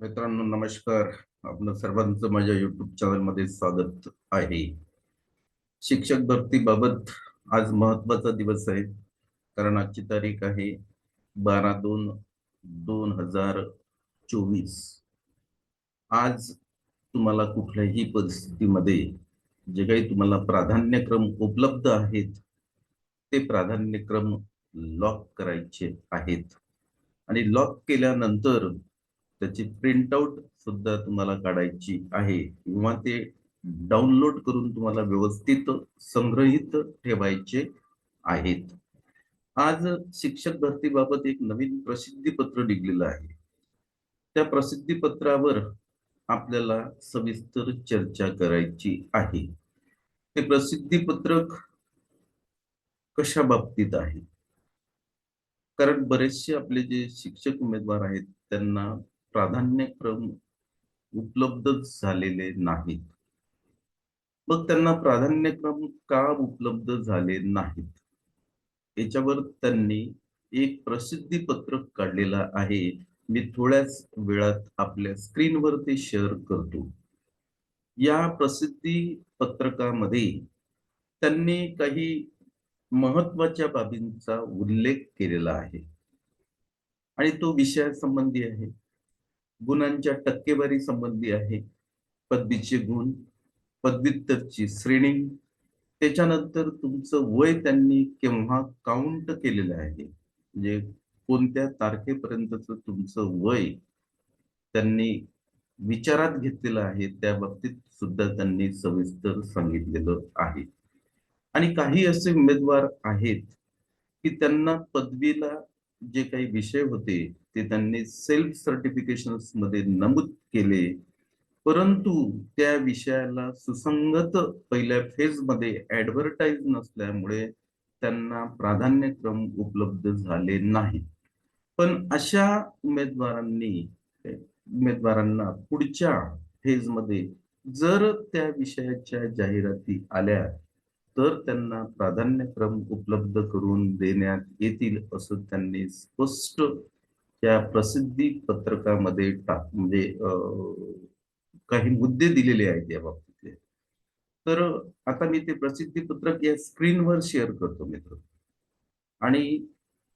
मित्रांनो नमस्कार. आपलं सर्वांचं माझ्या युट्यूब चॅनलमध्ये स्वागत आहे. शिक्षक भरतीबाबत आज महत्त्वाचा दिवस आहे. कारण आजची तारीख आहे बारा दोन दोन हजार चोवीस. आज तुम्हाला कुठल्याही परिस्थितीमध्ये जे काही तुम्हाला प्राधान्यक्रम उपलब्ध आहेत ते प्राधान्यक्रम लॉक करायचे आहेत. आणि लॉक केल्यानंतर त्याची प्रिंटआउट सुद्धा तुम्हाला काढायची आहे. किंवा ते डाउनलोड करून तुम्हाला व्यवस्थित संग्रहित ठेवायचे आहेत. आज शिक्षक भरतीबाबत एक नवीन प्रसिद्धी पत्र निघलेलं आहे. त्या प्रसिद्धी पत्रावर आपल्याला सविस्तर चर्चा करायची आहे. ते प्रसिद्धी पत्रक कशा बाबतीत आहे? कारण बरेचसे आपले जे शिक्षक उमेदवार आहेत त्यांना प्राधान्यक्रम उपलब्ध झालेले नाहीत. मग त्यांना प्राधान्यक्रम का उपलब्ध झाले नाहीत? याच्यावर त्यांनी एक प्रसिद्धी पत्रक काढलेला आहे. मी थोड्याच वेळात आपल्या स्क्रीनवर ते शेअर करतो. या प्रसिद्धी पत्रकामध्ये त्यांनी काही महत्त्वाच्या बाबींचा उल्लेख केलेला आहे. आणि तो विषयासंबंधी आहे. गुणांच्या टक्केवारी संबंधी आहे. पदवीचे गुण पदव्युत्तरची श्रेणी त्याच्यानंतर तुमचं वय त्यांनी केव्हा काउंट केलेलं आहे? म्हणजे कोणत्या तारखेपर्यंतच तुमचं वय त्यांनी विचारात घेतलेलं आहे त्या बाबतीत सुद्धा त्यांनी सविस्तर सांगितलेलं आहे. आणि काही असे उमेदवार आहेत की त्यांना पदवीला जे काही विषय होते ते त्यांनी सेल्फ सर्टिफिकेशनमध्ये नमूद केले. परंतु त्या विषयाला सुसंगत पहिल्या फेजमध्ये ऍडव्हर्टाईज नसल्यामुळे त्यांना प्राधान्यक्रम उपलब्ध झाले नाही. पण अशा उमेदवारांनी उमेदवारांना पुढच्या फेजमध्ये जर त्या विषयाच्या जाहिराती आल्या तर त्यांना प्राधान्यक्रम उपलब्ध करून देण्यात येतील असं त्यांनी स्पष्ट त्या प्रसिद्धी पत्रकामध्ये टाक म्हणजे काही मुद्दे दिलेले आहेत या बाबतीत तर आता मी ते प्रसिद्धी पत्रक या स्क्रीनवर शेअर करतो मित्र. आणि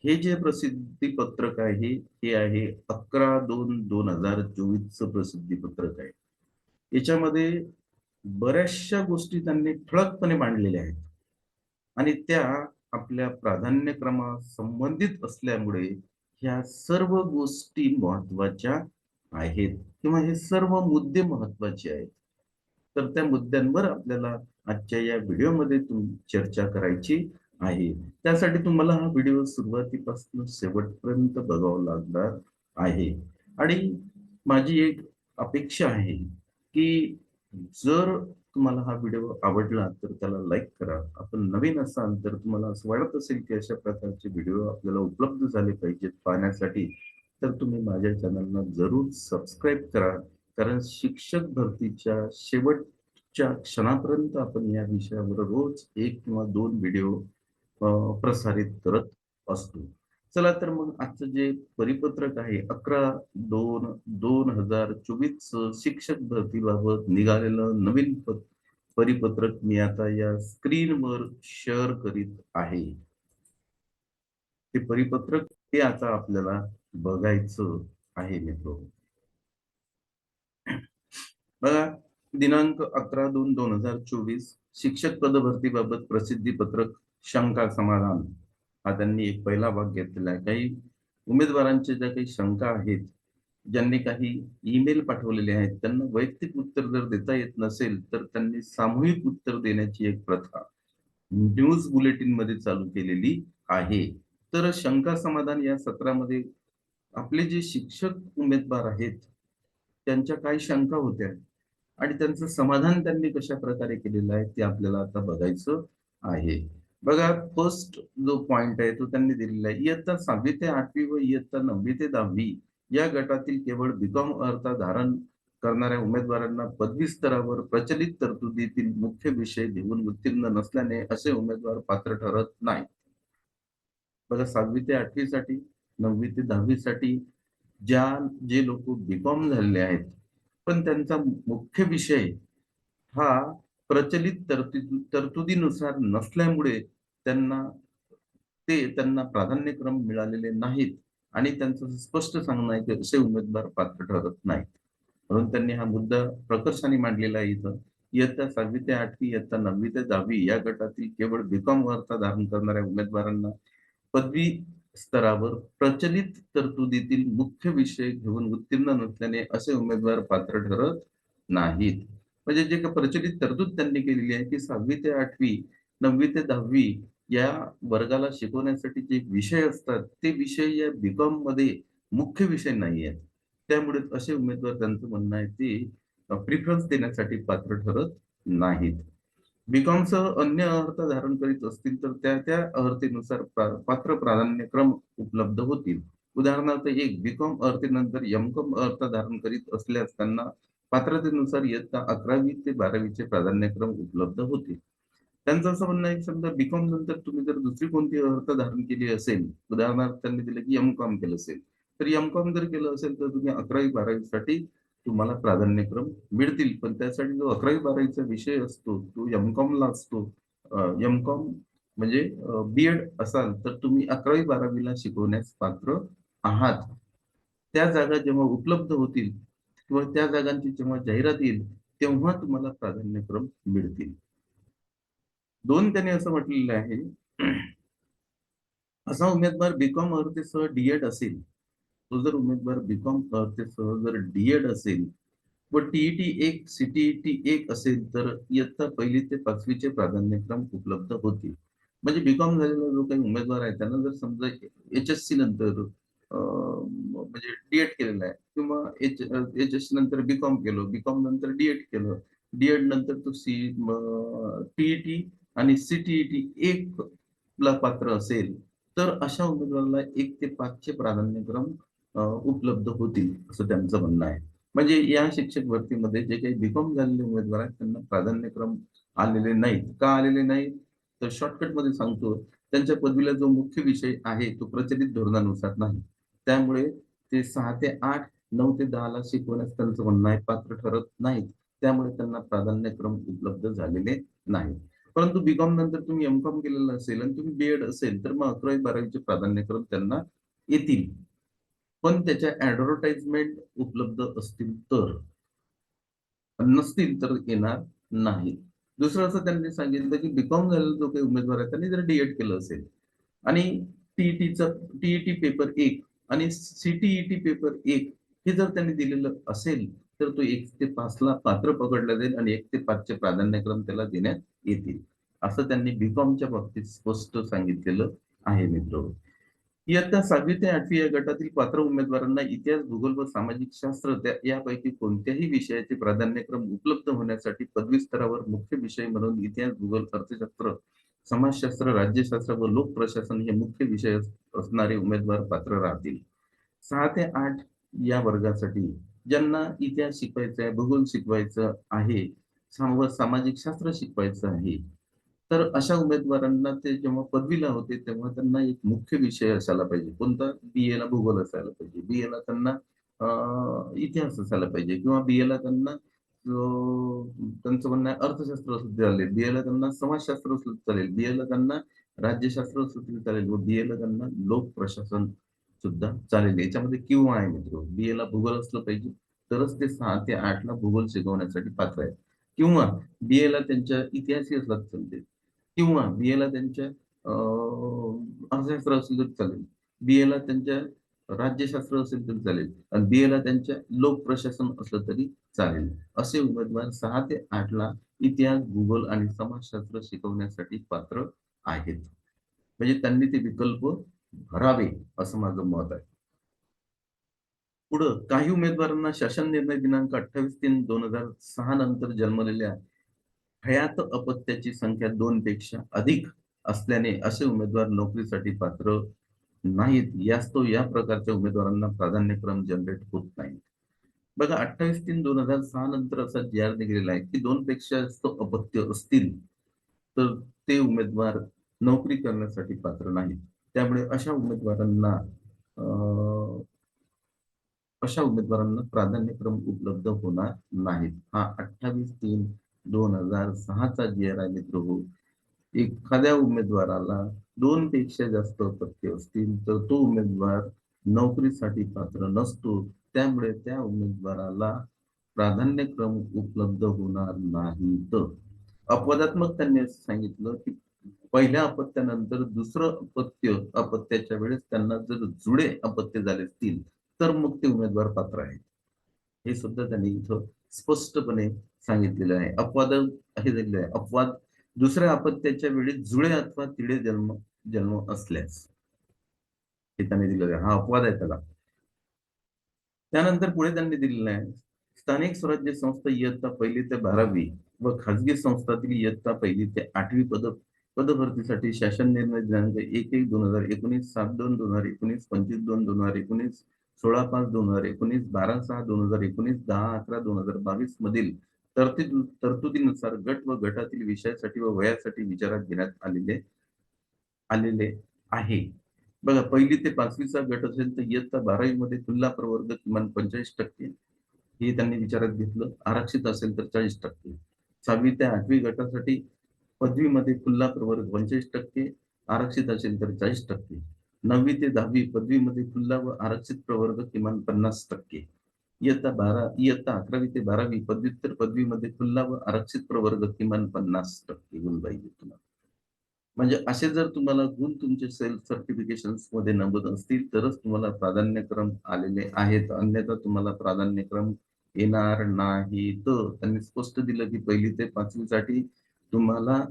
हे जे प्रसिद्धी पत्रक आहे हे आहे अकरा दोन दोन हजार चोवीसचं प्रसिद्धी पत्रक आहे. याच्यामध्ये बऱ्याचशा गोष्टी त्यांनी ठळकपणे मांडलेल्या आहेत. आणि त्या आपल्या प्राधान्यक्रमा संबंधित असल्यामुळे ह्या सर्व गोष्टी महत्त्वाच्या आहेत. किंवा हे सर्व मुद्दे महत्त्वाचे आहेत. तर त्या मुद्द्यांवर आपल्याला आजच्या या व्हिडिओमध्ये चर्चा करायची आहे. त्यासाठी तुम्हाला हा व्हिडिओ सुरुवातीपासून शेवटपर्यंत बघावा लागणार आहे. आणि माझी एक अपेक्षा आहे की जर तुम्हाला हा व्हिडिओ आवडला तर त्याला लाईक करा. आपण नवीन असाल तर तुम्हाला असं वाटत असेल की अशा प्रकारचे व्हिडिओ आपल्याला उपलब्ध झाले पाहिजेत पाहण्यासाठी तर तुम्ही माझ्या चॅनलला जरूर सबस्क्राईब करा. कारण शिक्षक भरतीच्या शेवटच्या क्षणापर्यंत आपण या विषयावर रोज एक किंवा दोन व्हिडिओ प्रसारित करत असतो. चला तर मग आजचं जे परिपत्रक आहे अकरा दोन दोन हजार चोवीस शिक्षक भरतीबाबत निघालेलं नवीन परिपत्रक मी आता या स्क्रीनवर शेअर करीत आहे. ते परिपत्रक ते आता आपल्याला बघायचं आहे मित्र. बघा दिनांक अकरा दोन दोन हजार चोवीस शिक्षक पद भरतीबाबत प्रसिद्धी पत्रक शंका समाधान. हा त्यांनी एक पहिला भाग घेतलेला आहे. काही उमेदवारांच्या ज्या काही शंका आहेत ज्यांनी काही ईमेल पाठवलेले आहेत त्यांना वैयक्तिक उत्तर जर देता येत नसेल तर त्यांनी सामूहिक उत्तर देण्याची एक प्रथा न्यूज बुलेटिनमध्ये चालू केलेली आहे. तर शंका समाधान या सत्रामध्ये आपले जे शिक्षक उमेदवार आहेत त्यांच्या काय शंका होत्या? आणि त्यांचं समाधान त्यांनी कशा प्रकारे केलेलं आहे ते आपल्याला आता बघायचं आहे. बघा फर्स्ट जो पॉइंट आहे तो त्यांनी दिलेला आहे. इयत्ता सहावी ते आठवी व इयत्ता नववी ते दहावी या गटातील केवळ बीकॉम अर्थ धारण करणाऱ्या उमेदवारांना पदवी स्तरावर प्रचलित तरतुदीतील मुख्य विषय घेऊन उत्तीर्ण नसल्याने असे उमेदवार पात्र ठरत नाही बघा सहावी ते आठवी साठी नववी ते दहावी साठी ज्या जे लोक बीकॉम झालेले आहेत पण त्यांचा मुख्य विषय हा प्रचलित तरतुदी तरतुदीनुसार नसल्यामुळे त्यांना ते त्यांना प्राधान्यक्रम मिळालेले नाहीत आणि त्यांचं स्पष्ट सांगणं आहे की असे उमेदवार पात्र ठरत नाहीत. म्हणून त्यांनी हा मुद्दा प्रकर्षाने मांडलेला आहे इथं. इयत्ता सहावी ते आठवी इयत्ता नववी ते दहावी या गटातील केवळ बीकॉम वार्ता धारण करणाऱ्या उमेदवारांना पदवी स्तरावर प्रचलित तरतुदीतील मुख्य विषय घेऊन उत्तीर्ण नसल्याने असे उमेदवार पात्र ठरत नाहीत. म्हणजे जे काही प्रचलित तरतूद त्यांनी केलेली आहे की सहावी ते आठवी नववी ते दहावी या वर्गाला शिकवण्यासाठी जे विषय असतात ते विषय या बीकॉममध्ये मुख्य विषय नाही आहेत. त्यामुळे असे उमेदवार त्यांचं म्हणणं आहे ते प्रिफरन्स देण्यासाठी पात्र ठरत नाहीत. बीकॉमसह अन्य अर्थ धारण करीत असतील तर त्या त्या अर्थेनुसार पात्र प्राधान्यक्रम उपलब्ध होतील. उदाहरणार्थ एक बीकॉम अर्थेनंतर एमकॉम अर्थ धारण करीत असल्यास त्यांना पात्रतेनुसार इयत्ता अकरावी ते बारावीचे प्राधान्यक्रम उपलब्ध होतील. त्यांचं असं म्हणणं आहे समजा बीकॉम नंतर तुम्ही जर दुसरी कोणती अर्थ धारण केली असेल उदाहरणार्थ त्यांनी दिलं की एम कॉम केलं असेल तर एम कॉम जर केलं असेल तर तुम्ही अकरावी बारावीसाठी तुम्हाला प्राधान्यक्रम मिळतील. पण त्यासाठी जो अकरावी बारावीचा विषय असतो तो एम कॉमला असतो. एम कॉम म्हणजे बी एड असाल तर तुम्ही अकरावी बारावीला शिकवण्यास पात्र आहात. त्या जागा जेव्हा उपलब्ध होतील किंवा त्या जागांची जेव्हा जाहिरात येईल तेव्हा तुम्हाला प्राधान्यक्रम मिळतील. दोन त्याने असं म्हटलेलं आहे असा उमेदवार बीकॉम अर्थेसह डीएड असेल तो जर उमेदवार बीकॉम अर्थेसह जर डीएड असेल व टीईटी एक सीटीईटी एक असेल तर इयत्ता पहिली ते पाचवीचे प्राधान्यक्रम उपलब्ध होतील. म्हणजे बीकॉम झालेला जो काही उमेदवार आहे त्यांना जर समजा एच एस सी नंतर म्हणजे डीएड केलेलं आहे. किंवा एच एच एस नंतर बीकॉम केलं. बीकॉम नंतर डीएड केलं. डीएड नंतर तो सी टीईटी आणि सीटीईटी एक ला पात्र असेल तर अशा उमेदवाराला एक ते पाचचे प्राधान्यक्रम उपलब्ध होतील असं त्यांचं म्हणणं आहे. म्हणजे या शिक्षक भरतीमध्ये जे काही बीकॉम झालेले उमेदवार आहेत त्यांना प्राधान्यक्रम आलेले नाहीत. का आलेले नाहीत? तर शॉर्टकटमध्ये सांगतो. त्यांच्या पदवीला जो मुख्य विषय आहे तो प्रचलित धोरणानुसार नाही. त्यामुळे ते सहा ते आठ नऊ ते दहा ला शिकवण्यास त्यांचं म्हणणं आहे पात्र ठरत नाहीत. त्यामुळे त्यांना प्राधान्यक्रम उपलब्ध झालेले नाही परंतु बीकॉम नंतर तुम्ही एम कॉम केलेलं असेल आणि तुम्ही बीएड असेल तर मग अकरावी बारावीचे प्राधान्यक्रम त्यांना येतील. पण त्याच्या ऍडव्हर्टाइजमेंट उपलब्ध असतील तर. नसतील तर येणार नाही दुसरं असं त्यांनी सांगितलं की बीकॉम झालेला जो काही उमेदवार आहे त्यांनी जर डीएड केलं असेल आणि टीईटीचा टीईटी पेपर एक आणि सीटीईटी पेपर एक हे जर त्यांनी दिलेलं असेल तर तो एक ते पाचला पात्र पकडला जाईल आणि एक ते पाचचे प्राधान्यक्रम त्याला देण्यात येतील. असं त्यांनी बीकॉमच्या बाबतीत स्पष्ट सांगितलेलं आहे मित्र इयत्ता सहावी ते आठवी या गटातील पात्र उमेदवारांना इतिहास भूगोल व सामाजिक शास्त्र यापैकी कोणत्याही विषयाचे प्राधान्यक्रम उपलब्ध होण्यासाठी पदवी स्तरावर मुख्य विषय म्हणून इतिहास भूगोल अर्थशास्त्र समाजशास्त्र राज्यशास्त्र व लोकप्रशासन हे मुख्य विषय असणारे उमेदवार पात्र राहतील. सहा ते आठ या वर्गासाठी ज्यांना इतिहास शिकवायचा आहे भूगोल शिकवायचं आहे सामाजिक शास्त्र शिकवायचं आहे तर अशा उमेदवारांना ते जेव्हा पदवीला होते तेव्हा त्यांना एक मुख्य विषय असायला पाहिजे. कोणता? बी एला भूगोल असायला पाहिजे. बी ला त्यांना इतिहास असायला पाहिजे किंवा बी ला त्यांना त्यांचं म्हणणं अर्थशास्त्र असलं चालेल बी ला त्यांना समाजशास्त्र असलं चालेल बी ला त्यांना राज्यशास्त्र असलं चालेल व बी ला त्यांना लोक प्रशासन सुद्धा चालेल. याच्यामध्ये किंवा आहे मित्र. बी एला भूगोल असलं पाहिजे तरच ते सहा ते आठ ला भूगोल शिकवण्यासाठी पात्र आहे किंवा बी ला त्यांच्या इतिहासही असला चालते. किंवा बी ला त्यांच्या अर्थशास्त्र असलं तरी चालेल बी ला त्यांच्या राज्यशास्त्र असेल तरी चालेल. आणि बी एला त्यांच्या लोक प्रशासन असलं तरी चालेल. असे उमेदवार सहा ते आठ ला इतिहास भूगोल आणि समाजशास्त्र शिकवण्यासाठी पात्र आहेत. म्हणजे त्यांनी ते विकल्प भरावे असं माझं मत आहे. पुढं काही उमेदवारांना शासन निर्णय दिनांक अठ्ठावीस तीन दोन हजार सहा नंतर जन्मलेल्या हयात अपत्याची संख्या दोन पेक्षा अधिक असल्याने असे उमेदवार नोकरीसाठी पात्र नाहीत यास्तव या प्रकारच्या उमेदवारांना प्राधान्यक्रम जनरेट होत नाही. बघा अठ्ठावीस तीन दोन हजार सहा नंतर असा जी आर निघालेला आहे की दोन पेक्षा जास्त अपत्य असतील तर ते उमेदवार नोकरी करण्यासाठी पात्र नाहीत. त्यामुळे अशा उमेदवारांना अशा उमेदवारांना प्राधान्यक्रम उपलब्ध होणार नाहीत. हा अठ्ठावीस तीन दोन हजार सहाचा जी आर आय मित्र हो एखाद्या उमेदवाराला दोन पेक्षा जास्त अपत्य असतील तर तो उमेदवार नोकरीसाठी पात्र नसतो. त्यामुळे त्या उमेदवाराला प्राधान्यक्रम उपलब्ध होणार नाही तर अपवादात्मक त्यांनी असं सांगितलं की पहिल्या अपत्यानंतर दुसरं अपत्य अपत्याच्या वेळेस त्यांना जर जुळे अपत्य झाले असतील तर मग ते उमेदवार पात्र आहेत. हे सुद्धा त्यांनी इथं स्पष्टपणे सांगितलेलं आहे. अपवाद हे झालेलं आहे. अपवाद दुसऱ्या अपत्याच्या वेळी जुळे अथवा तिळे जन्म जन्म असल्यास. हे त्यांनी दिलेलं आहे हा अपवाद आहे त्याला. त्यानंतर पुढे त्यांनी दिलेलं आहे स्थानिक स्वराज्य संस्था इयत्ता पहिली ते बारावी व खाजगी संस्थातील इयत्ता पहिली ते आठवी पद पदभरतीसाठी शासन निर्णय दिनांक एक एक दोन हजार एकोणीस सात दोन दोन हजार एकोणीस पंचवीस दोन दोन हजार एकोणीस सोळा पाच दोन हजार एकोणीस बारा सहा दोन हजार एकोणीस दहा अकरा दोन हजार बावीस मधील तरतूद तरतुदीनुसार गट व गटातील विषयासाठी व वयासाठी विचारात घेण्यात आलेले आलेले आहे. बघा पहिली ते पाचवीचा गट असेल तर इयत्ता बारावी मध्ये खुल्ला प्रवर्ग किमान पंचेचाळीस टक्के. हे त्यांनी विचारात घेतलं. आरक्षित असेल तर चाळीस टक्के. सहावी ते आठवी गटासाठी पदवीमध्ये खुल्ला प्रवर्ग पंचेचाळीस टक्के. आरक्षित असेल तर चाळीस टक्के. नववी ते दहावी पदवीमध्ये खुल्ला व आरक्षित प्रवर्ग किमान पन्नास टक्के. इयत्ता बारा इयत्ता अकरावी ते बारावी पदव्युत्तर पदवीमध्ये खुल्ला व आरक्षित प्रवर्ग किमान पन्नास टक्के गुण पाहिजे तुम्हाला. म्हणजे असे जर तुम्हाला गुण तुमचे सेल्फ सर्टिफिकेशनमध्ये नमूद असतील तरच तुम्हाला प्राधान्यक्रम आलेले आहेत. अन्यथा तुम्हाला प्राधान्यक्रम येणार नाही. तर त्यांनी स्पष्ट दिलं की पहिली ते पाचवीसाठी तुम्हाला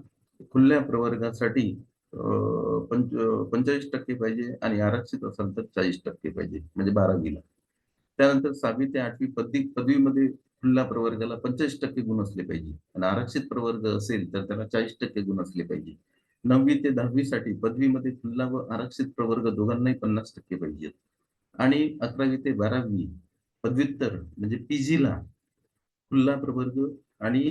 खुल्या प्रवर्गासाठी पंच पंचेचाळीस टक्के पाहिजे आणि आरक्षित असेल तर चाळीस टक्के पाहिजे. म्हणजे बारावीला. त्यानंतर सहावी ते आठवी पदवी पदवीमध्ये खुल्ला प्रवर्गाला पंचेचाळीस टक्के गुण असले पाहिजे. आणि आरक्षित प्रवर्ग असेल तर त्याला चाळीस टक्के गुण असले पाहिजे. नववी ते दहावी साठी पदवीमध्ये खुल्ला व आरक्षित प्रवर्ग दोघांनाही पन्नास टक्के पाहिजेत आणि अकरावी ते बारावी पदव्युत्तर म्हणजे पीजीला खुल्ला प्रवर्ग आणि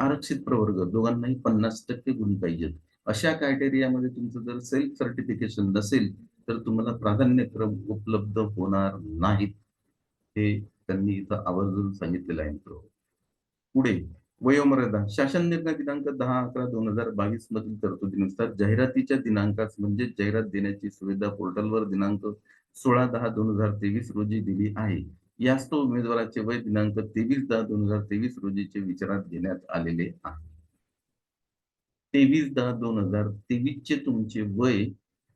आरक्षित प्रवर्ग दोघांनाही पन्नास टक्के गुण पाहिजेत. अशा क्रायटेरियामध्ये तुमचं जर सेल्फ सर्टिफिकेशन नसेल तर तुम्हाला प्राधान्यक्रम उपलब्ध होणार नाहीत. हे त्यांनी इथं आवर्जून सांगितलेलं आहे मित्र. पुढे वयोमर्यादा. शासन निर्णय दिनांक दहा अकरा दोन हजार बावीस मधील तरतुदीनुसार जाहिरातीच्या दिनांकास म्हणजे जाहिरात देण्याची सुविधा पोर्टलवर दिनांक सोळा दहा दोन हजार तेवीस रोजी दिली आहे. यास तो उमेदवाराचे वय दिनांक तेवीस दहा दोन हजार तेवीस रोजीचे विचारात घेण्यात आलेले आहे. तेवीस दहा दोन हजार तेवीस चे तुमचे वय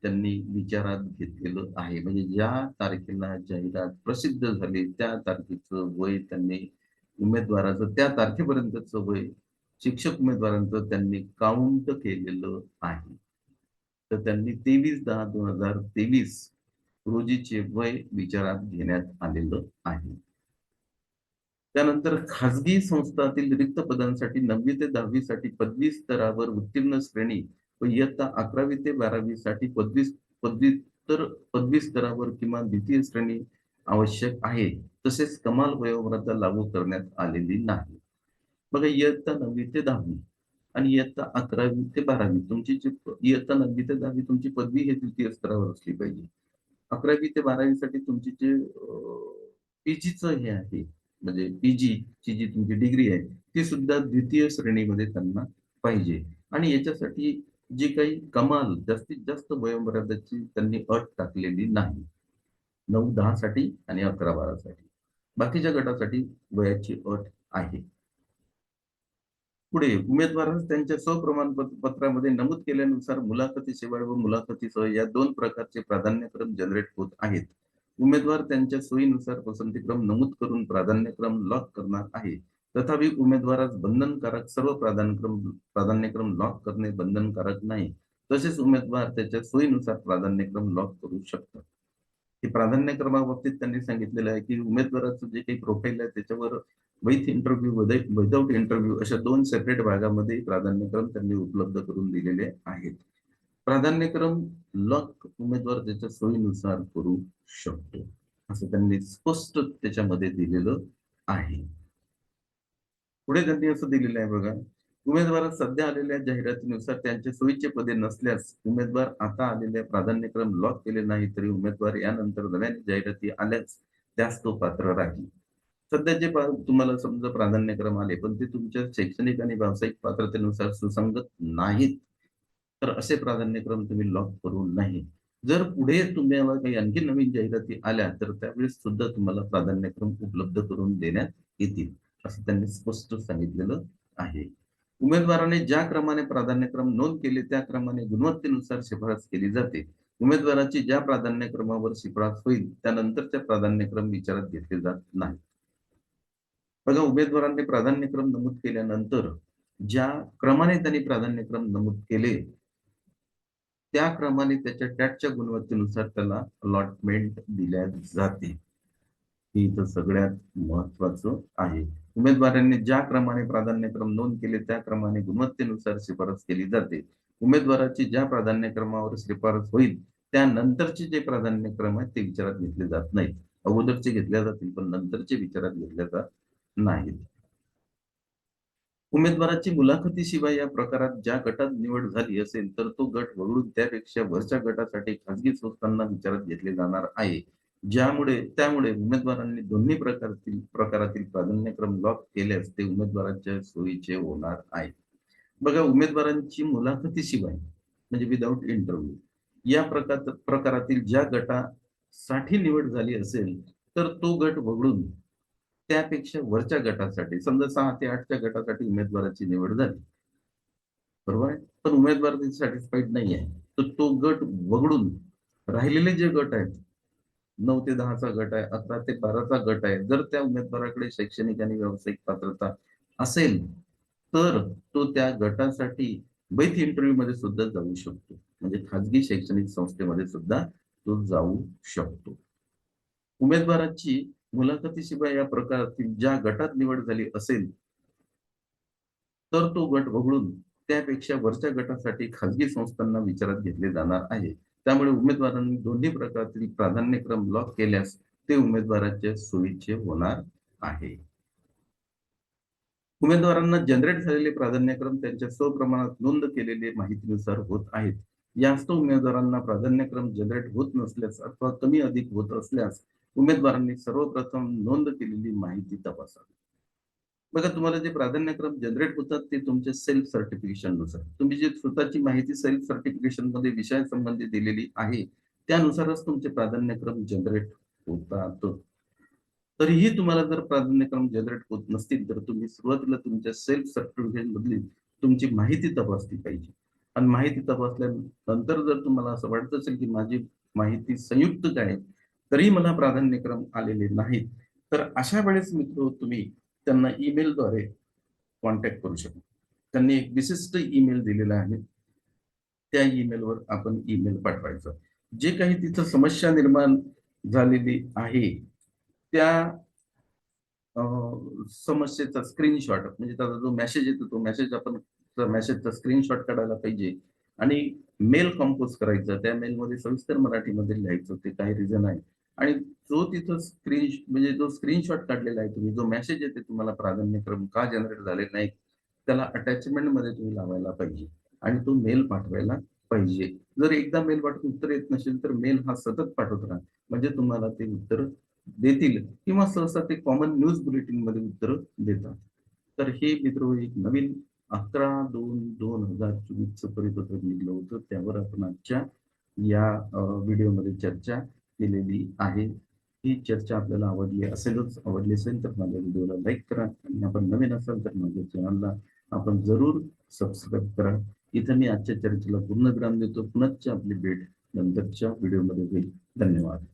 त्यांनी विचारात घेतलेलं आहे. म्हणजे ज्या तारखेला जाहिरात प्रसिद्ध झाली त्या तारखेचं वय त्यांनी उमेदवाराचं त्या तारखेपर्यंतचं वय शिक्षक उमेदवारांचं त्यांनी काउंट केलेलं आहे. तर त्यांनी तेवीस दहा दोन हजार तेवीस रोजीचे वय विचारात घेण्यात आलेलं आहे. त्यानंतर खाजगी संस्थातील रिक्त पदांसाठी नववी ते दहावी साठी पदवी स्तरावर उत्तीर्ण श्रेणी व इयत्ता अकरावी ते बारावी साठी पदवी पदवीतर पदवी स्तरावर किमान द्वितीय श्रेणी आवश्यक आहे. तसेच कमाल वयोमर्यादा लागू करण्यात आलेली नाही. बघा इयत्ता नववी ते दहावी आणि इयत्ता अकरावी ते बारावी तुमची जी इयत्ता नववी ते दहावी तुमची पदवी हे द्वितीय स्तरावर असली पाहिजे. अकरावी ते बारावीसाठी तुमची जे पीजीच हे आहे म्हणजे पीजी ची जी तुमची डिग्री आहे ती सुद्धा द्वितीय श्रेणीमध्ये त्यांना पाहिजे. आणि याच्यासाठी जी काही कमाल जास्तीत जास्त वयोमर्यादाची त्यांनी अट टाकलेली नाही. नऊ दहा साठी आणि अकरा बारा साठी बाकीच्या गटासाठी वयाची अट आहे. पुढे उमेदवारांस त्यांच्या स्वप्रमाणपत्रामध्ये नमूद केल्यानुसार मुलाखतीशिवाय व मुलाखतीसह या दोन प्रकारचे प्राधान्यक्रम जनरेट होत आहेत. उमेदवार त्यांच्या सोयीनुसार पसंतीक्रम नमूद करून प्राधान्यक्रम लॉक करणार आहे. तथापि उमेदवारास बंधनकारक सर्व प्राधान्यक्रम प्राधान्यक्रम लॉक करणे बंधनकारक नाही. तसेच उमेदवार त्याच्या सोयीनुसार प्राधान्यक्रम लॉक करू शकतात. हे प्राधान्यक्रमाबाबतीत त्यांनी सांगितलेलं आहे की उमेदवाराचं जे काही प्रोफाईल आहे त्याच्यावर विथ इंटरव्ह्यू विदाऊट इंटरव्ह्यू अशा दोन सेपरेट भागामध्ये प्राधान्यक्रम त्यांनी उपलब्ध करून दिलेले आहेत. प्राधान्यक्रम लॉक उमेदवार त्याच्या सोयीनुसार करू शकतो. असं त्यांनी स्पष्ट त्याच्यामध्ये दिलेलं आहे. पुढे त्यांनी असं दिलेलं आहे बघा उमेदवारात सध्या आलेल्या जाहिरातीनुसार त्यांच्या सोयीचे पदे नसल्यास उमेदवार आता आलेले प्राधान्यक्रम लॉक केले नाही तरी उमेदवार यानंतर नव्याने जाहिराती आल्यास त्यास तो पात्र राहील. सध्या जे तुम्हाला समजा प्राधान्यक्रम आले पण ते तुमच्या शैक्षणिक आणि व्यावसायिक पात्रतेनुसार सुसंगत नाहीत तर असे प्राधान्यक्रम तुम्ही लॉक करू नाही जर पुढे तुम्हाला काही आणखी नवीन जाहिराती आल्या तर त्यावेळेस सुद्धा तुम्हाला प्राधान्यक्रम उपलब्ध करून देण्यात येतील. असं त्यांनी स्पष्ट सांगितलेलं आहे. उमेदवाराने ज्या क्रमाने प्राधान्यक्रम नोंद केले त्या क्रमाने गुणवत्तेनुसार शिफारस केली जाते. उमेदवाराची ज्या प्राधान्यक्रमावर शिफारस होईल त्यानंतरच्या प्राधान्यक्रम विचारात घेतले जात नाही बघा उमेदवारांनी प्राधान्यक्रम नमूद केल्यानंतर ज्या क्रमाने त्यांनी प्राधान्यक्रम नमूद केले त्या क्रमाने त्याच्या टॅटच्या गुणवत्तेनुसार त्याला अलॉटमेंट दिल्या जाते. ही इथं सगळ्यात महत्वाचं आहे. उमेदवारांनी ज्या क्रमाने प्राधान्यक्रम नोंद केले त्या क्रमाने गुणवत्तेनुसार शिफारस केली जाते. उमेदवाराची ज्या प्राधान्यक्रमावर शिफारस होईल त्यानंतरचे जे प्राधान्यक्रम आहेत ते विचारात घेतले जात नाहीत. अगोदरचे घेतल्या जातील पण नंतरचे विचारात घेतल्या जात नाहीत. उमेदवाराची मुलाखतीशिवाय या प्रकारात ज्या गटात निवड झाली असेल तर तो गट वगळून त्यापेक्षा वरच्या गटासाठी खासगी संस्थांना विचारात घेतले जाणार आहे. ज्यामुळे त्यामुळे उमेदवारांनी दोन्ही प्रकारतील प्रकारातील प्राधान्यक्रम लॉक केल्यास ते उमेदवाराच्या सोयीचे होणार आहे बघा उमेदवारांची मुलाखतीशिवाय म्हणजे विदाऊट इंटरव्ह्यू या प्रकार प्रकारातील ज्या गटासाठी निवड झाली असेल तर तो गट वगळून त्यापेक्षा वरच्या गटासाठी समजा सहा ते आठच्या गटासाठी उमेदवाराची निवड झाली. बरोबर आहे? पण उमेदवार सॅटिस्फाईड नाही आहे तर तो गट वगळून राहिलेले जे गट आहेत नऊ ते दहाचा गट आहे अकरा ते बाराचा गट आहे. जर त्या उमेदवाराकडे शैक्षणिक आणि व्यावसायिक पात्रता असेल तर तो त्या गटासाठी बैथ इंटरव्ह्यू मध्ये सुद्धा जाऊ शकतो. म्हणजे खाजगी शैक्षणिक संस्थेमध्ये सुद्धा तो जाऊ शकतो. उमेदवाराची मुलाखतीशिवाय या प्रकारातील ज्या गटात निवड झाली असेल तर तो गट वगळून त्यापेक्षा वरच्या गटासाठी खाजगी संस्थांना विचारात घेतले जाणार आहे. त्यामुळे उमेदवारांनी दोन्ही प्रकारातील प्राधान्यक्रम ब्लॉक केल्यास ते उमेदवाराच्या सोयीचे होणार आहे. उमेदवारांना जनरेट झालेले प्राधान्यक्रम त्यांच्या स्वप्रमाणात नोंद केलेले माहितीनुसार होत आहेत. जास्त उमेदवारांना प्राधान्यक्रम जनरेट होत नसल्यास अथवा कमी अधिक होत असल्यास उमेदवारांनी सर्वप्रथम नोंद केलेली माहिती तपासावी. बघा तुम्हाला जे प्राधान्यक्रम जनरेट होतात ते तुमच्या सेल्फ सर्टिफिकेशननुसार. तुम्ही जे स्वतःची माहिती सेल्फ सर्टिफिकेशनमध्ये विषयासंबंधी दिलेली आहे त्यानुसारच तुमचे प्राधान्यक्रम जनरेट होतात. तरीही तुम्हाला जर प्राधान्यक्रम जनरेट होत नसतील तर तुम्ही सुरुवातीला तुमच्या सेल्फ सर्टिफिकेशन मधली तुमची माहिती तपासली पाहिजे. आणि माहिती तपासल्यानंतर जर तुम्हाला असं वाटत असेल की माझी माहिती संयुक्त आहे तरी मला प्राधान्यक्रम आलेले नाहीत. तर अशा वेळेस मित्र तुम्ही त्यांना ईमेलद्वारे कॉन्टॅक्ट करू शकतो. त्यांनी एक विशिष्ट ईमेल दिलेला आहे. त्या ईमेलवर आपण ईमेल पाठवायचा. जे काही तिथं समस्या निर्माण झालेली आहे त्या समस्येचा स्क्रीनशॉट म्हणजे त्याचा जो मेसेज येतो तो मेसेज आपण मेसेजचा स्क्रीनशॉट काढायला पाहिजे आणि मेल कंपोज करायचा. त्या मेलमध्ये सविस्तर मराठीमध्ये लिहायचं. ते काही रिझन आहे. आणि जो तिथं स्क्रीन म्हणजे जो स्क्रीनशॉट काढलेला आहे तुम्ही जो मेसेज येते तुम्हाला प्राधान्यक्रम का जनरेट झाले नाही त्याला अटॅचमेंटमध्ये तुम्ही लावायला पाहिजे. आणि तो मेल पाठवायला पाहिजे. जर एकदा मेल पाठवून उत्तर येत नसेल तर मेल हा सतत पाठवत राहा. म्हणजे तुम्हाला ते उत्तर देतील किंवा सहसा ते कॉमन न्यूज बुलेटिनमध्ये उत्तर देतात. तर हे मित्र एक नवीन अकरा दोन दोन हजार चोवीसचं परिपत्रक निघलं होतं. त्यावर आपण आजच्या या व्हिडिओमध्ये चर्चा केलेली आहे. ही चर्चा आपल्याला आवडली असेलच आवडली असेल तर माझ्या व्हिडिओला लाईक करा. आणि आपण नवीन असाल तर माझ्या चॅनलला आपण जरूर सबस्क्राईब करा. इथं मी आजच्या चर्चेला पूर्ण विराम देतो. पुनश्च आपली भेट नंतरच्या व्हिडिओमध्ये होईल. धन्यवाद.